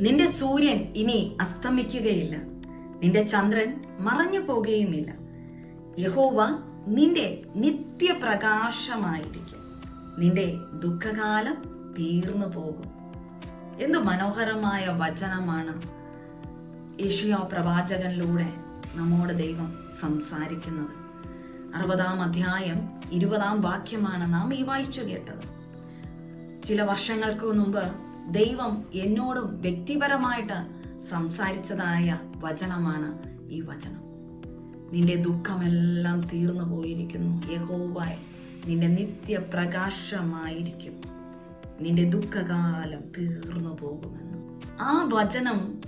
നിന്റെ സൂര്യൻ ഇനി അസ്തമിക്കുകയില്ല. നിന്റെ ചന്ദ്രൻ മറഞ്ഞു പോകുകയുമില്ല. യഹോവ നിന്റെ നിത്യപ്രകാശമായിരിക്കും. നിന്റെ ദുഃഖകാലം തീർന്നു പോകും. എന്തു മനോഹരമായ വചനമാണ് യേശിയ പ്രവാചകനിലൂടെ നമ്മോട് ദൈവം സംസാരിക്കുന്നത്. അറുപതാം അധ്യായം ഇരുപതാം വാക്യമാണ് നാം ഈ വായിച്ചു കേട്ടത്. ചില വർഷങ്ങൾക്ക് മുമ്പ് ദൈവം എന്നോടും വ്യക്തിപരമായിട്ട് സംസാരിച്ചതായ വചനമാണ് ഈ വചനം. നിന്റെ ദുഃഖമെല്ലാം തീർന്നു പോയിരിക്കുന്നു യഹോവായ നിന്റെ നിത്യപ്രകാശമായിരിക്കും. നിന്റെ ദുഃഖകാലം തീർന്നു പോകുമെന്ന്. ആ വചനം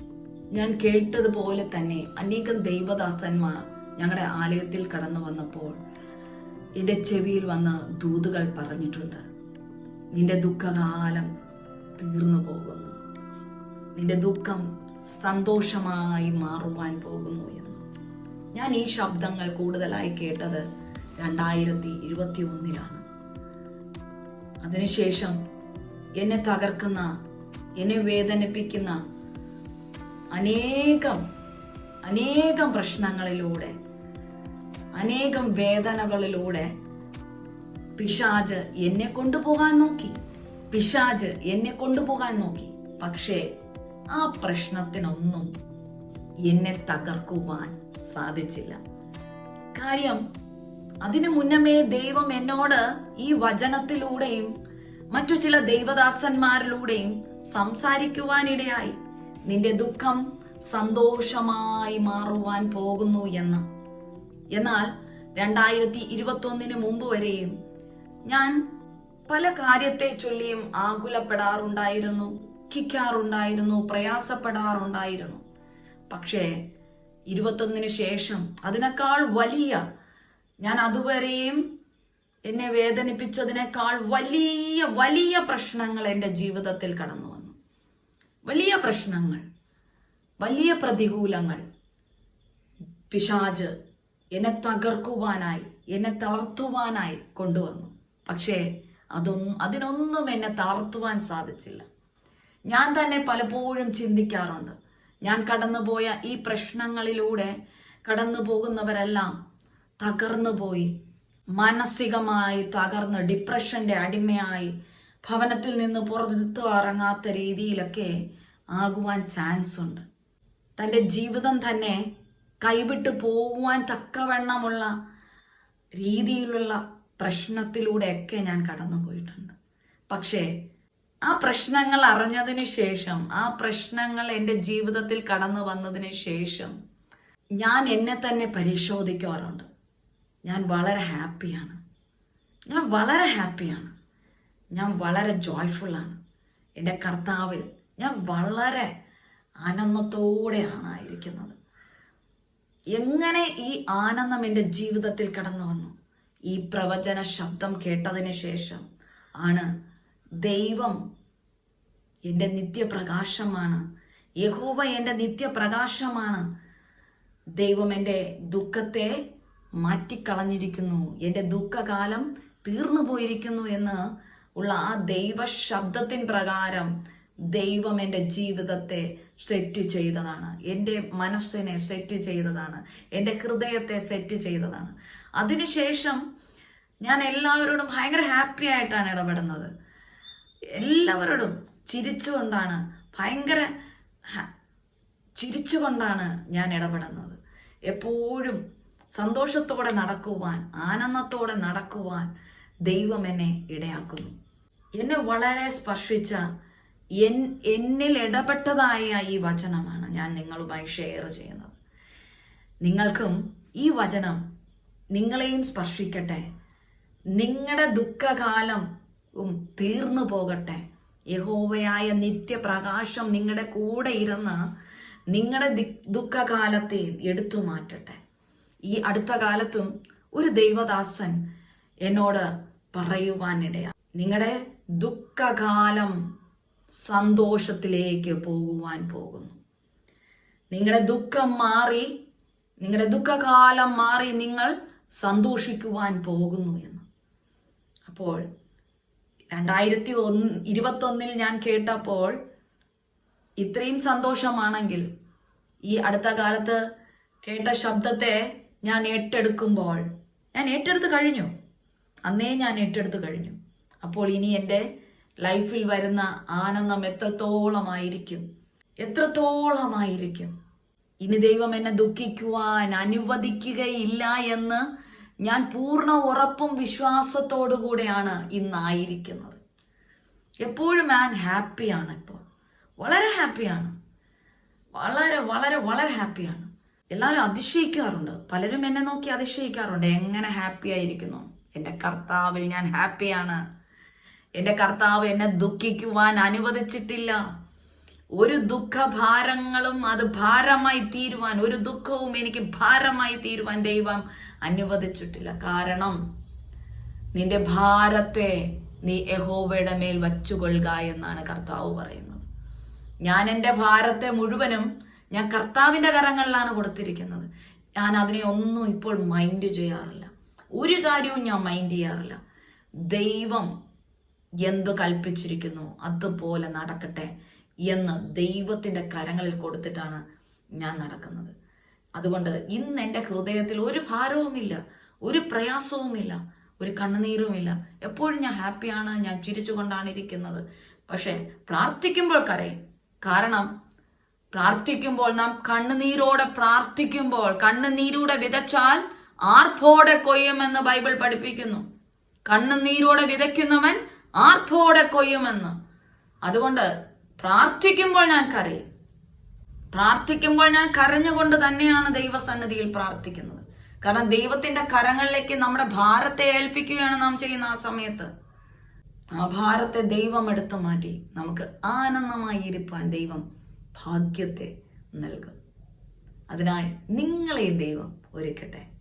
ഞാൻ കേട്ടതുപോലെ തന്നെ അനേകം ദൈവദാസന്മാർ ഞങ്ങളുടെ ആലയത്തിൽ കടന്നു വന്നപ്പോൾ എന്റെ ചെവിയിൽ വന്ന ദൂതുകൾ പറഞ്ഞിട്ടുണ്ട്. നിന്റെ ദുഃഖകാലം തീർന്നു പോകുന്നു. നിന്റെ ദുഃഖം സന്തോഷമായി മാറുവാൻ പോകുന്നു എന്ന്. ഞാൻ ഈ ശബ്ദങ്ങൾ കൂടുതലായി കേട്ടത് രണ്ടായിരത്തി ഇരുപത്തി ഒന്നിലാണ് അതിനുശേഷം എന്നെ തകർക്കുന്ന എന്നെ വേദനിപ്പിക്കുന്ന അനേകം അനേകം പ്രശ്നങ്ങളിലൂടെ അനേകം വേദനകളിലൂടെ പിശാജ് എന്നെ കൊണ്ടുപോകാൻ നോക്കി. പിശാജ് എന്നെ കൊണ്ടുപോകാൻ നോക്കി. പക്ഷേ ആ പ്രശ്നത്തിനൊന്നും എന്നെ തകർക്കുവാൻ സാധിച്ചില്ല. കാര്യം അതിനു മുന്നമേ ദൈവം എന്നോട് ഈ വചനത്തിലൂടെയും മറ്റു ചില ദൈവദാസന്മാരിലൂടെയും സംസാരിക്കുവാനിടയായി നിന്റെ ദുഃഖം സന്തോഷമായി മാറുവാൻ പോകുന്നു എന്ന്. എന്നാൽ രണ്ടായിരത്തി ഇരുപത്തി ഒന്നിന് മുമ്പ് വരെയും ഞാൻ പല കാര്യത്തെ ചൊല്ലിയും ആകുലപ്പെടാറുണ്ടായിരുന്നു ദുഃഖിക്കാറുണ്ടായിരുന്നു പ്രയാസപ്പെടാറുണ്ടായിരുന്നു. പക്ഷേ ഇരുപത്തൊന്നിന് ശേഷം അതിനേക്കാൾ വലിയ ഞാൻ അതുവരെയും എന്നെ വേദനിപ്പിച്ചതിനേക്കാൾ വലിയ വലിയ പ്രശ്നങ്ങൾ എന്റെ ജീവിതത്തിൽ കടന്നു വന്നു. വലിയ പ്രശ്നങ്ങൾ വലിയ പ്രതികൂലങ്ങൾ. പിശാജ് എന്നെ തകർക്കുവാനായി എന്നെ തളർത്തുവാനായി കൊണ്ടുവന്നു. പക്ഷേ അതൊന്നും അതിനൊന്നും എന്നെ തളർത്തുവാൻ സാധിച്ചില്ല. ഞാൻ തന്നെ പലപ്പോഴും ചിന്തിക്കാറുണ്ട്. ഞാൻ കടന്നുപോയ ഈ പ്രശ്നങ്ങളിലൂടെ കടന്നു പോകുന്നവരെല്ലാം തകർന്നു പോയി മാനസികമായി തകർന്ന് ഡിപ്രഷന്റെ അടിമയായി ഭവനത്തിൽ നിന്ന് പുറത്തു ഇറങ്ങാത്ത രീതിയിലൊക്കെ ആകുവാൻ ചാൻസ് ഉണ്ട് തന്റെ ജീവിതം തന്നെ കൈവിട്ട് പോകുവാൻ തക്കവണ്ണമുള്ള രീതിയിലുള്ള പ്രശ്നത്തിലൂടെയൊക്കെ ഞാൻ കടന്നു പോയിട്ടുണ്ട് പക്ഷേ ആ പ്രശ്നങ്ങൾ അറിഞ്ഞതിന് ശേഷം ആ പ്രശ്നങ്ങൾ എന്റെ ജീവിതത്തിൽ കടന്നു വന്നതിന് ശേഷം ഞാൻ എന്നെ തന്നെ പരിശോധിക്കാറുണ്ട്. ഞാൻ വളരെ ഹാപ്പിയാണ്. ഞാൻ വളരെ ഹാപ്പിയാണ്. ഞാൻ വളരെ ജോയ്ഫുള്ളാണ്. എന്റെ കർത്താവിൽ ഞാൻ വളരെ ആനന്ദത്തോടെയാണ് ആയിരിക്കുന്നത് എങ്ങനെ ഈ ആനന്ദം എന്റെ ജീവിതത്തിൽ കടന്നു വന്നു? ഈ പ്രവചന ശബ്ദം കേട്ടതിന് ശേഷം ആണ് ദൈവം എന്റെ നിത്യപ്രകാശമാണ്. യഹോവ എന്റെ നിത്യപ്രകാശമാണ്. ദൈവം എന്റെ ദുഃഖത്തെ മാറ്റിക്കളഞ്ഞിരിക്കുന്നു. എന്റെ ദുഃഖകാലം തീർന്നു പോയിരിക്കുന്നു എന്ന് ഉള്ള ആ ദൈവ ശബ്ദത്തിൻ പ്രകാരം ദൈവം എന്റെ ജീവിതത്തെ സെറ്റ് ചെയ്തതാണ്. എന്റെ മനസ്സിനെ സെറ്റ് ചെയ്തതാണ്. എന്റെ ഹൃദയത്തെ സെറ്റ് ചെയ്തതാണ്. അതിനുശേഷം ഞാൻ എല്ലാവരോടും ഭയങ്കര ഹാപ്പി ആയിട്ടാണ് ഇടപെടുന്നത്. എല്ലാവരോടും ചിരിച്ചുകൊണ്ടാണ് ഭയങ്കര ചിരിച്ചുകൊണ്ടാണ് ഞാൻ ഇടപെടുന്നത്. എപ്പോഴും സന്തോഷത്തോടെ നടക്കുവാൻ ആനന്ദത്തോടെ നടക്കുവാൻ ദൈവം എന്നെ ഇടയാക്കുന്നു. എന്നെ വളരെ സ്പർശിച്ച എൻ എന്നിൽ ഇടപെട്ടതായ ഈ വചനമാണ് ഞാൻ നിങ്ങളുമായി ഷെയർ ചെയ്യുന്നത്. നിങ്ങൾക്കും ഈ വചനം നിങ്ങളെയും സ്പർശിക്കട്ടെ. നിങ്ങളുടെ ദുഃഖകാലം തീർന്നു പോകട്ടെ. യഹോവയായ നിത്യപ്രകാശം നിങ്ങളുടെ കൂടെ ഇരുന്ന് നിങ്ങളുടെ ദുഃഖകാലത്തെയും എടുത്തു മാറ്റട്ടെ. ഈ അടുത്ത കാലത്തും ഒരു ദൈവദാസൻ എന്നോട് പറയുവാനിടയാ. നിങ്ങളുടെ ദുഃഖകാലം സന്തോഷത്തിലേക്ക് പോകുവാൻ പോകുന്നു. നിങ്ങളുടെ ദുഃഖം മാറി നിങ്ങളുടെ ദുഃഖകാലം മാറി നിങ്ങൾ സന്തോഷിക്കുവാൻ പോകുന്നു എന്ന്. അപ്പോൾ രണ്ടായിരത്തി ഒന്ന് ഇരുപത്തൊന്നിൽ ഞാൻ കേട്ടപ്പോൾ ഇത്രയും സന്തോഷമാണെങ്കിൽ ഈ അടുത്ത കാലത്ത് കേട്ട ശബ്ദത്തെ ഞാൻ ഏറ്റെടുക്കുമ്പോൾ ഞാൻ ഏറ്റെടുത്ത് കഴിഞ്ഞു. അന്നേ ഞാൻ ഏറ്റെടുത്ത് കഴിഞ്ഞു. അപ്പോൾ ഇനി എന്റെ ലൈഫിൽ വരുന്ന ആനന്ദം എത്രത്തോളമായിരിക്കും? എത്രത്തോളമായിരിക്കും? ഇനി ദൈവം എന്നെ ദുഃഖിക്കുവാൻ അനുവദിക്കുകയില്ല എന്ന് ഞാൻ പൂർണ ഉറപ്പും വിശ്വാസത്തോടു കൂടെയാണ് ഇന്നായിരിക്കുന്നത്. എപ്പോഴും ഞാൻ ഹാപ്പിയാണ് ഇപ്പോൾ. വളരെ ഹാപ്പിയാണ്. വളരെ വളരെ വളരെ ഹാപ്പിയാണ്. എല്ലാവരും അതിശയിക്കാറുണ്ട്. പലരും എന്നെ നോക്കി അതിശയിക്കാറുണ്ട്. എങ്ങനെ ഹാപ്പി ആയിരിക്കുന്നു? എന്റെ കർത്താവിൽ ഞാൻ ഹാപ്പിയാണ്. എന്റെ കർത്താവ് എന്നെ ദുഃഖിക്കുവാൻ അനുവദിച്ചിട്ടില്ല. ഒരു ദുഃഖഭാരങ്ങളും അത് ഭാരമായി തീരുവാൻ ഒരു ദുഃഖവും എനിക്ക് ഭാരമായി തീരുവാൻ ദൈവം അനുവദിച്ചിട്ടില്ല. കാരണം നിന്റെ ഭാരത്തെ നീ യഹോവയുടെ മേൽ വച്ചുകൊള്ളുക എന്നാണ് കർത്താവ് പറയുന്നത്. ഞാൻ എന്റെ ഭാരത്തെ മുഴുവനും ഞാൻ കർത്താവിന്റെ കരങ്ങളിലാണ് കൊടുത്തിരിക്കുന്നത്. ഞാൻ അതിനെ ഒന്നും ഇപ്പോൾ മൈൻഡ് ചെയ്യാറില്ല. ഒരു കാര്യവും ഞാൻ മൈൻഡ് ചെയ്യാറില്ല. ദൈവം എന്തു കൽപ്പിച്ചിരിക്കുന്നു അതുപോലെ നടക്കട്ടെ എന്ന് ദൈവത്തിന്റെ കരങ്ങളിൽ കൊടുത്തിട്ടാണ് ഞാൻ നടക്കുന്നത്. അതുകൊണ്ട് ഇന്ന് എന്റെ ഹൃദയത്തിൽ ഒരു ഭാരവുമില്ല ഒരു പ്രയാസവുമില്ല ഒരു കണ്ണുനീരുമില്ല. എപ്പോഴും ഞാൻ ഹാപ്പിയാണ് ഞാൻ ചിരിച്ചുകൊണ്ടാണ് ഇരിക്കുന്നത്. പക്ഷേ പ്രാർത്ഥിക്കുമ്പോൾ കരയും. കാരണം പ്രാർത്ഥിക്കുമ്പോൾ നാം കണ്ണുനീരോടെ പ്രാർത്ഥിക്കുമ്പോൾ കണ്ണുനീരൂടെ വിതച്ചാൽ ആർഭോടെ കൊയ്യുമെന്ന് ബൈബിൾ പഠിപ്പിക്കുന്നു. കണ്ണുനീരോടെ വിതയ്ക്കുന്നവൻ ആർഭോടെ കൊയ്യുമെന്ന്. അതുകൊണ്ട് പ്രാർത്ഥിക്കുമ്പോൾ ഞാൻ കരയും. പ്രാർത്ഥിക്കുമ്പോൾ ഞാൻ കരഞ്ഞുകൊണ്ട് തന്നെയാണ് ദൈവസന്നിധിയിൽ പ്രാർത്ഥിക്കുന്നത്. കാരണം ദൈവത്തിന്റെ കരങ്ങളിലേക്ക് നമ്മുടെ ഭാരത്തെ ഏൽപ്പിക്കുകയാണ് നാം ചെയ്യുന്ന ആ സമയത്ത്. ആ ഭാരത്തെ ദൈവം എടുത്തു മാറ്റി നമുക്ക് ആനന്ദമായി ഇരിപ്പാൻ ദൈവം ഭാഗ്യത്തെ നൽകും. അതിനായി നിങ്ങളെയും ദൈവം ഒരുക്കട്ടെ.